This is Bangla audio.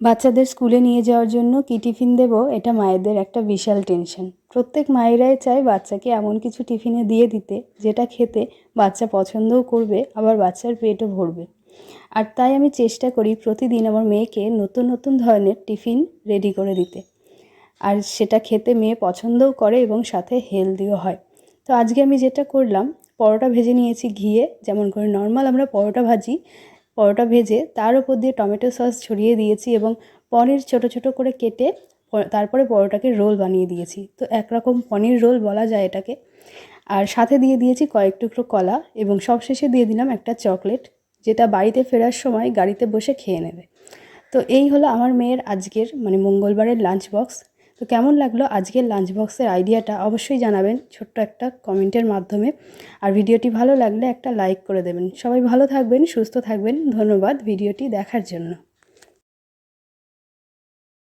বাচ্চাদের স্কুলে নিয়ে যাওয়ার জন্য কী টিফিন দেবো, এটা মায়েদের একটা বিশাল টেনশন। প্রত্যেক মায়েরাই চায় বাচ্চাকে এমন কিছু টিফিনে দিয়ে দিতে, যেটা খেতে বাচ্চা পছন্দও করবে, আবার বাচ্চার পেটও ভরবে। আর তাই আমি চেষ্টা করি প্রতিদিন আমার মেয়েকে নতুন নতুন ধরনের টিফিন রেডি করে দিতে। আর সেটা খেতে মেয়ে পছন্দও করে এবং সাথে হেলদিও হয়। তো আজকে আমি যেটা করলাম, পরোটা ভেজে নিয়েছি ঘিয়ে, যেমন করে নর্মাল আমরা পরোটা ভাজি পরোটা ভেজে তার উপর দিয়ে টমেটো সস ছড়িয়ে দিয়েছি এবং পনির ছোট ছোট করে কেটে তারপরে পরোটাকে রোল বানিয়ে দিয়েছি। তো একরকম পনির রোল বলা যায় এটাকে। আর সাথে দিয়ে দিয়েছি কয়েক টুকরো কলা এবং সবশেষে দিয়ে দিলাম একটা চকলেট, যেটা বাড়িতে ফেরার সময় গাড়িতে বসে খেয়ে নেবে। তো এই হলো আমার মেয়ের আজকের মানে মঙ্গলবারের লাঞ্চ বক্স কেমন লাগল আজকের লাঞ্চ বক্সের আইডিয়াটা অবশ্যই জানাবেন ছোট্ট একটা কমেন্টের মাধ্যমে। আর ভিডিওটি ভালো লাগলে একটা লাইক করে দেবেন। সবাই ভালো থাকবেন, সুস্থ থাকবেন। ধন্যবাদ ভিডিওটি দেখার জন্য।